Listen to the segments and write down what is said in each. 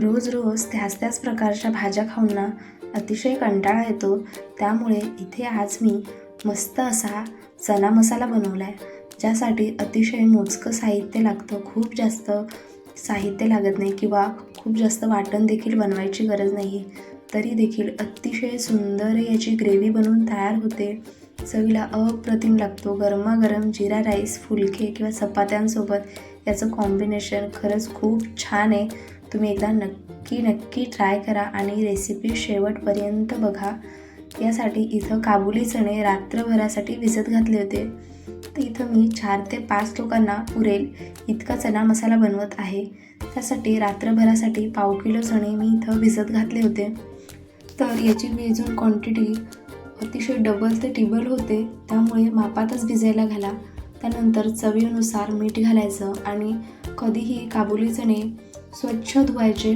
रोज रोज त्याच त्याच प्रकारच्या भाज्या खाऊन ना अतिशय कंटाळा येतो. त्यामुळे इथे आज मी मस्त असा चना मसाला बनवला आहे ज्यासाठी अतिशय मोजकं साहित्य लागतं. खूप जास्त साहित्य लागत नाही किंवा खूप जास्त वाटण देखील बनवायची गरज नाही. आहे तरी देखील अतिशय सुंदर याची ग्रेव्ही बनवून तयार होते. चवीला अप्रतिम लागतो. गरमागरम जिरा राईस फुलके किंवा चपात्यांसोबत याचं कॉम्बिनेशन खरंच खूप छान आहे. तुम्ही एकदा नक्की नक्की ट्राय करा आणि रेसिपी शेवटपर्यंत बघा. यासाठी इथं काबुली चणे रात्रभरासाठी भिजत घातले होते. तर इथं मी चार ते पाच लोकांना पुरेल इतका चणा मसाला बनवत आहे. त्यासाठी रात्रभरासाठी पाव किलो चणे मी इथं भिजत घातले होते. तर याची भिजून क्वांटिटी अतिशय डबल ते टिबल होते. त्यामुळे मापातच भिजायला घाला. त्यानंतर चवीनुसार मीठ घालायचं आणि कधीही काबुली चणे स्वच्छ धुवायचे.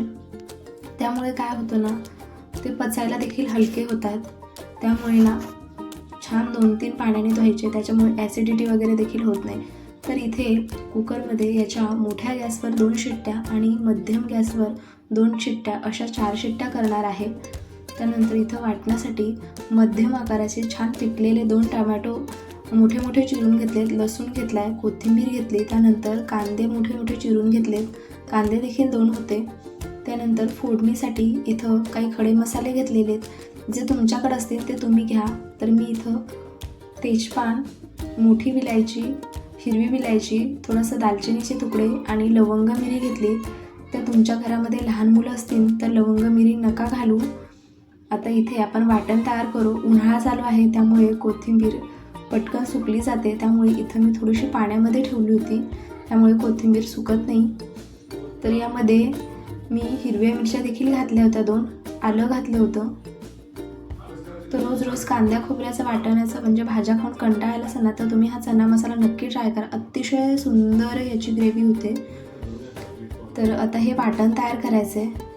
त्यामुळे काय होतं ना ते पचायला देखील हलके होतात. त्यामुळे ना छान दोन तीन पाण्याने धुवायचे त्याच्यामुळे ॲसिडिटी वगैरे देखील होत नाही. तर इथे कुकरमध्ये याच्या मोठ्या गॅसवर दोन शिट्ट्या आणि मध्यम गॅसवर दोन शिट्ट्या अशा चार शिट्ट्या करणार आहे. त्यानंतर इथं वाटण्यासाठी मध्यम आकाराचे छान पिकलेले दोन टमॅटो मोठे मोठे चिरून घेतलेत लसूण घेतला आहे कोथिंबीर घेतली त्यानंतर कांदे मोठे मोठे चिरून घेतलेत. कांदे देखील दोन होते. त्यानंतर फोडणीसाठी इथं काही खडे मसाले घेतलेले आहेत जे तुमच्याकडे असतील ते तुम्ही घ्या. तर मी इथं तेजपान मोठी विलायची हिरवी विलायची थोडंसं दालचिनीचे तुकडे आणि लवंग मिरी घेतली. तर तुमच्या घरामध्ये लहान मुलं असतील तर लवंग मिरी नका घालू. आता इथे आपण वाटण तयार करू. उन्हाळा चालू आहे त्यामुळे कोथिंबीर पटकन सुकली जाते. त्यामुळे इथं मी थोडीशी पाण्यामध्ये ठेवली होती. त्यामुळे कोथिंबीर सुकत नाही. तर यामध्ये मी हिरव्या मिरच्या देखील घातल्या होत्या दोन. आलं घातलं होतं. तर रोज रोज कांद्या खोबऱ्याचं वाटण्याचं म्हणजे भाज्या खाऊन कंटाळायला असेल ना तर तुम्ही हा चना मसाला नक्की ट्राय करा. अतिशय सुंदर याची ग्रेव्ही होते. तर आता हे वाटण तयार करायचं आहे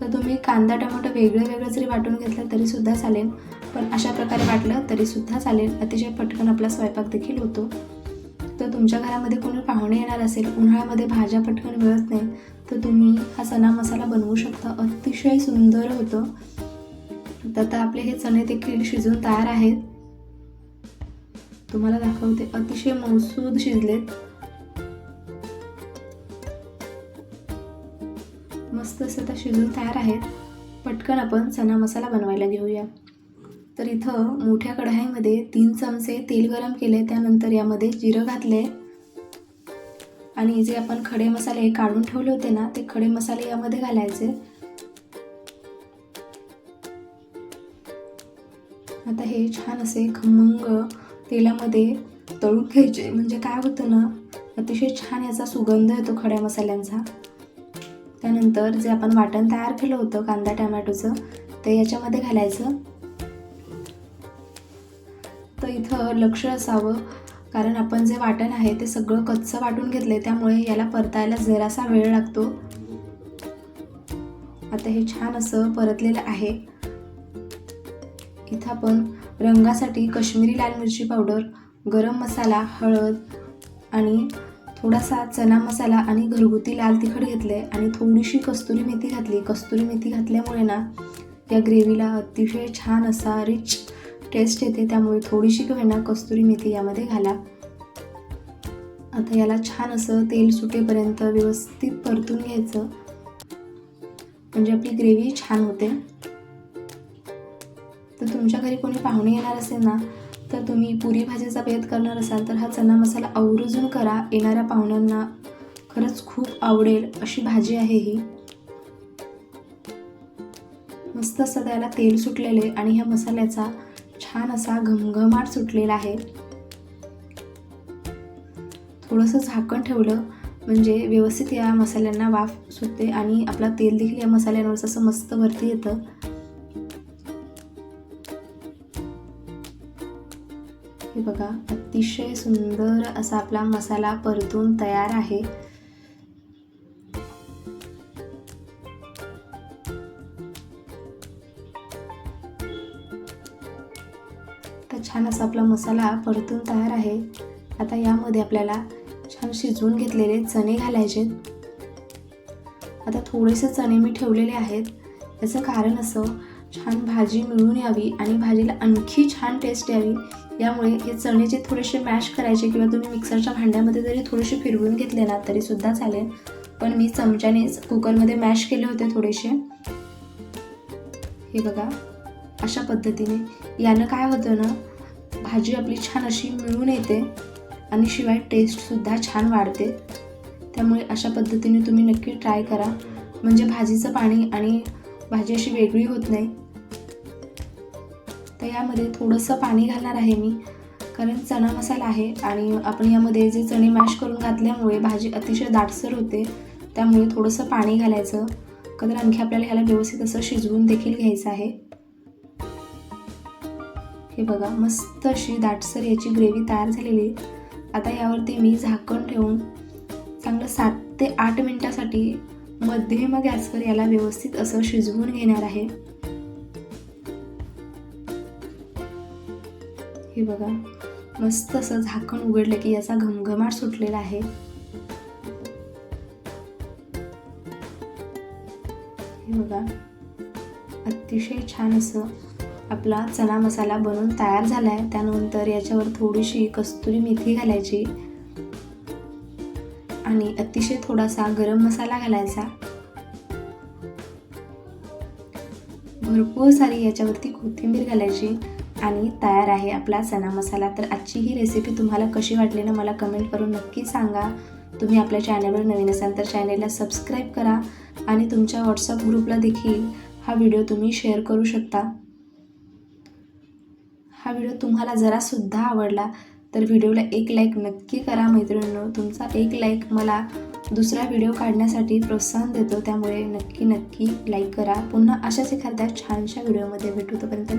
तर तुम्ही कांदा टमाटो वेगळं वेगळं जरी वाटून घेतलं तरीसुद्धा चालेल. पण अशा प्रकारे वाटलं तरीसुद्धा चालेल. अतिशय पटकन आपला स्वयंपाक देखील होतो. तर तुमच्या घरामध्ये कोणी पाहुणे येणार असेल उन्हाळ्यामध्ये भाज्या पटकन मिळत नाही तर तुम्ही हा चना मसाला बनवू शकता. अतिशय सुंदर होतं. तर आता आपले हे चणे देखील शिजून तयार आहेत. तुम्हाला दाखवते अतिशय मौसूद शिजलेत. मस्त असं आता शिजून तयार आहेत. पटकन आपण चना मसाला बनवायला घेऊया. तर इथं मोठ्या कढाईमध्ये तीन चमचे तेल गरम केले त्यानंतर यामध्ये जिरं घातले. आणि जे आपण खडे मसाले काढून ठेवले होते ना ते खडे मसाले यामध्ये घालायचे. आता हे छान असे खमंग तेलामध्ये तळून घ्यायचे. म्हणजे काय होतं ना अतिशय छान याचा सुगंध येतो खड्या मसाल्यांचा. त्यानंतर जे आपण वाटण तयार केलं होतं कांदा टमॅटोचं ते याच्यामध्ये घालायचं. इथं लक्ष असावं. कारण आपण जे वाटण आहे ते सगळं कच्चं वाटून घेतलं आहे त्यामुळे याला परतायला जरासा वेळ लागतो. आता हे छान असं परतलेलं आहे. इथं आपण रंगासाठी कश्मीरी लाल मिरची पावडर गरम मसाला हळद आणि थोडासा चना मसाला आणि घरगुती लाल तिखट घेतले आणि थोडीशी कस्तुरी मेथी घातली. कस्तुरी मेथी घातल्यामुळे ना या ग्रेव्हीला अतिशय छान असा रिच टेस्ट येते त्यामुळे थोडीशी का होईना कस्तुरी मेथी यामध्ये घाला. आता याला छान असं तेल सुटेपर्यंत व्यवस्थित परतून घ्यायचं. म्हणजे आपली ग्रेव्ही छान होते. तर तुमच्या घरी कोणी पाहुणे येणार असेल ना तर तुम्ही पुरी भाजीचा बेत करणार असाल तर हा चना मसाला आवर्जून करा. येणाऱ्या पाहुण्यांना खरंच खूप आवडेल अशी भाजी आहे ही. मस्त असं त्याला तेल सुटलेले आणि ह्या मसाल्याचा छान असा घमघमाट सुटलेला आहे. थोडंसं झाकण ठेवलं म्हणजे व्यवस्थित या मसाल्यांना वाफ सुटते आणि आपला तेल देखील या मसाल्यांवर असं मस्त वरती येतं. हे बघा अतिशय सुंदर असा आपला मसाला परतून तयार आहे. असा आपला मसाला परतून तयार आहे. आता यामध्ये आपल्याला छान शिजवून घेतलेले चणे घालायचे आता थोडेसे चणे मी ठेवलेले आहेत. याचं कारण असं छान भाजी मिळून यावी आणि भाजीला आणखी छान टेस्ट यावी. यामुळे हे चणे जे थोडेसे मॅश करायचे किंवा तुम्ही मिक्सरच्या भांड्यामध्ये जरी थोडेसे फिरवून घेतले ना तरीसुद्धा चालेल. पण मी चमच्यानेच कुकरमध्ये मॅश केले होते थोडेसे. हे बघा अशा पद्धतीने. यानं काय होतं ना भाजी आपली छान अशी मिळून येते आणि शिवाय टेस्टसुद्धा छान वाढते. त्यामुळे अशा पद्धतीने तुम्ही नक्की ट्राय करा. म्हणजे भाजीचं पाणी आणि भाजी अशी वेगळी होत नाही. तर यामध्ये थोडंसं पाणी घालणार आहे मी. कारण चणा मसाला आहे आणि आपण यामध्ये जे चणे मॅश करून घातल्यामुळे भाजी अतिशय दाटसर होते. त्यामुळे थोडंसं पाणी घालायचं. कारण आणखी आपल्याला ह्याला व्यवस्थित असं शिजवून देखील घ्यायचं आहे. हे बघा मस्त अशी दाटसर याची ग्रेव्ही तयार झालेली आहे. आता यावरती मी झाकण ठेवून चांगलं सात ते आठ मिनटासाठी मध्यम गॅसवर याला व्यवस्थित असं शिजवून घेणार आहे हे बघा मस्त असं झाकण उघडलं की याचा घमघमाट सुटलेला आहे हे बघा अतिशय छान असं आपला चना मसाला बनवून तयार झाला आहे त्यानंतर याच्यावर थोडीशी कस्तुरी मेथी घालायची. आणि अतिशय थोडासा गरम मसाला घालायचा. भरपूर सारी याच्यावरती कोथिंबीर घालायची आणि तयार आहे आपला चना मसाला. तर आजची ही रेसिपी तुम्हाला कशी वाटली ना मला कमेंट करून नक्की सांगा. तुम्ही आपल्या चॅनलवर नवीन असाल तर चॅनलला सबस्क्राईब करा आणि तुमच्या व्हॉट्सअप ग्रुपला देखील हा व्हिडिओ तुम्ही शेअर करू शकता. हा व्हिडिओ तुम्हाला जरासुद्धा आवडला तर व्हिडिओला एक लाईक नक्की करा मैत्रिणींनो. तुमचा एक लाईक मला दुसरा व्हिडिओ काढण्यासाठी प्रोत्साहन देतो त्यामुळे नक्की नक्की लाईक करा. पुन्हा अशाच एखाद्या छानशा व्हिडिओमध्ये भेटू तोपर्यंत